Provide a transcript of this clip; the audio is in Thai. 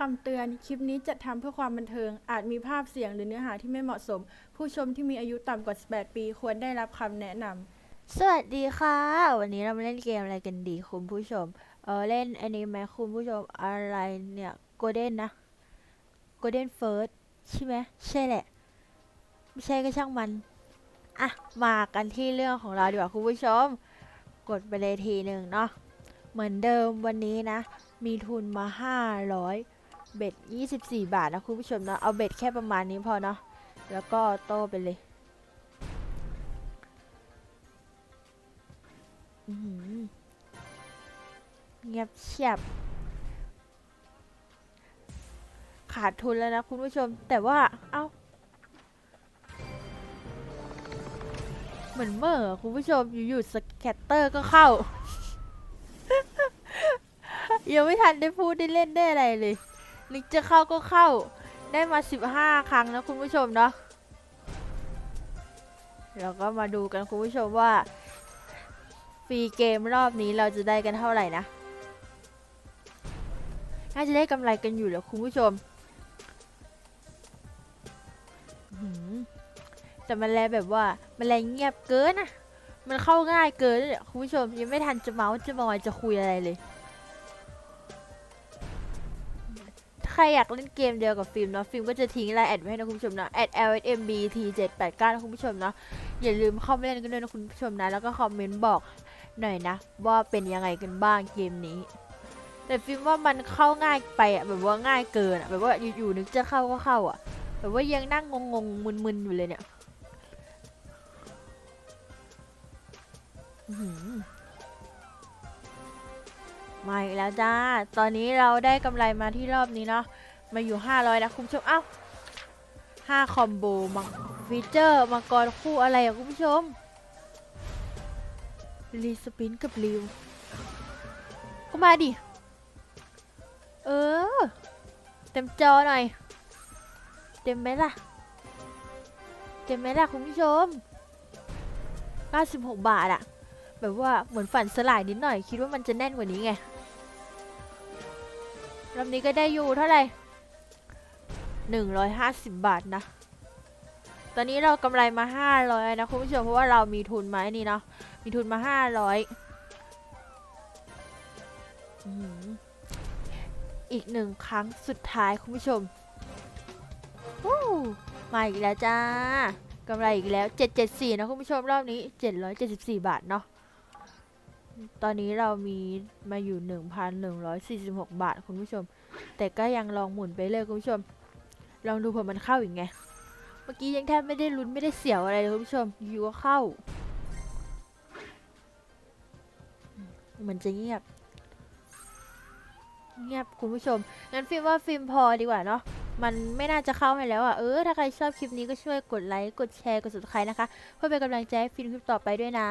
คำเตือน คลิปนี้จัดทำเพื่อความบันเทิง อาจมีภาพเสียงหรือเนื้อหาที่ไม่เหมาะสม ผู้ชมที่มีอายุต่ำกว่า 18 ปี ควรได้รับคำแนะนำ สวัสดีค่ะ วันนี้เรามาเล่นเกมอะไรกันดีคุณผู้ชม เออเล่นอันนี้ไหมคุณผู้ชมอะไรเนี่ยโกลเด้นนะโกลเด้นเฟิร์สใช่ไหมใช่แหละ ไม่ใช่ก็ช่างมัน อะ มากันที่เรื่องของเราดีกว่าคุณผู้ชม กดไปเลยทีหนึ่งเนาะเหมือนเดิมวันนี้นะ มีทุนมา 500 เบ็ด24 บาทนะคุณผู้ชมเนาะเอาเบ็ดแค่ประมาณนี้พอเนาะแล้วก็โต้ไปเลยเงียบเชียบ ขาดทุนแล้วนะคุณผู้ชม แต่ว่า เอ้า เหมือนเมื่อคุณผู้ชมอยู่ๆสแคตเตอร์ก็เข้า ยังไม่ทันได้พูดได้เล่นได้อะไรเลย นึกจะเข้าก็เข้า ได้มา 15 ครั้งนะคุณผู้ชมเนาะเราก็มาดูกันคุณผู้ชมว่าฟรีเกมรอบนี้เราจะได้กันเท่าไหร่นะ น่าจะได้กำไรกันอยู่แล้วคุณผู้ชม แต่มันแลแบบว่า มันแลเงียบเกินอะมันเข้าง่ายเกินเลยคุณผู้ชมยังไม่ทันจะเมาส์จะมอยจะคุยอะไรเลย รอยากเล่นเกมเดียวกับฟิล์มเนาะฟิล์มก็จะทิ้งไลน์แอดไว้ให้นะคุณผู้ชมนะแอด @lsmbt789 นะคุณผู้ชมเนาะอย่าลืมเข้ามาเล่นกันด้วยนะคุณผู้ชมนะ แล้วก็คอมเมนต์บอกหน่อยนะ ว่าเป็นยังไงกันบ้างเกมนี้ แต่ฟิล์มว่ามันเข้าง่ายไปอะแบบว่าง่ายเกินอะแบบว่าอยู่ๆนึกจะเข้าก็เข้าอะแบบว่ายังนั่งงงๆมึนๆอยู่เลยเนี่ย มาอีกแล้วจ้า ตอนนี้เราได้กำไรมาที่รอบนี้เนาะ มาอยู่ 500 นะคุณผู้ชม เอ้า5คอมโบมังฟีเจอร์มังกรคู่อะไรอะคุณผู้ชม รีสปินกับริว ก็มาดิ เออ เต็มจอหน่อย เต็มไหมล่ะ เต็มไหมล่ะคุณผู้ชม96 บาทอะ แบบว่าเหมือนฝันสลายนิดหน่อย คิดว่ามันจะแน่นกว่านี้ไงรอบนี้ก็ได้อยู่เท่าไหร่150 บาทนะ ตอนนี้เรากำไรมา 500 นะคุณผู้ชมเพราะว่าเรามีทุนมาไอ้นี่เนาะ มีทุนมา 500อื้อหืออีกหนึ่งครั้งสุดท้ายคุณผู้ชมมาอีกแล้วจ้ากำไรอีกแล้ว 774 นะคุณผู้ชมรอบนี้ 774 บาทเนาะ ตอนนี้เรามีมาอยู่ 1,146 บาทคุณผู้ชม แต่ก็ยังลองหมุนไปเลยคุณผู้ชม ลองดูเผื่อมันเข้าอีกไง เมื่อกี้ยังแทบไม่ได้ลุ้นไม่ได้เสียวอะไรเลยคุณผู้ชมอยู่ก็เข้าเหมือนจะเงียบ เงียบคุณผู้ชม งั้นฟิล์มว่าฟิล์มพอดีกว่าเนาะมันไม่น่าจะเข้าให้แล้วอะ เออ ถ้าใครชอบคลิปนี้ก็ช่วยกดไลค์ กดแชร์ กด subscribe นะคะ เพื่อเป็นกำลังใจให้ฟิล์มคลิปต่อไปด้วยนะ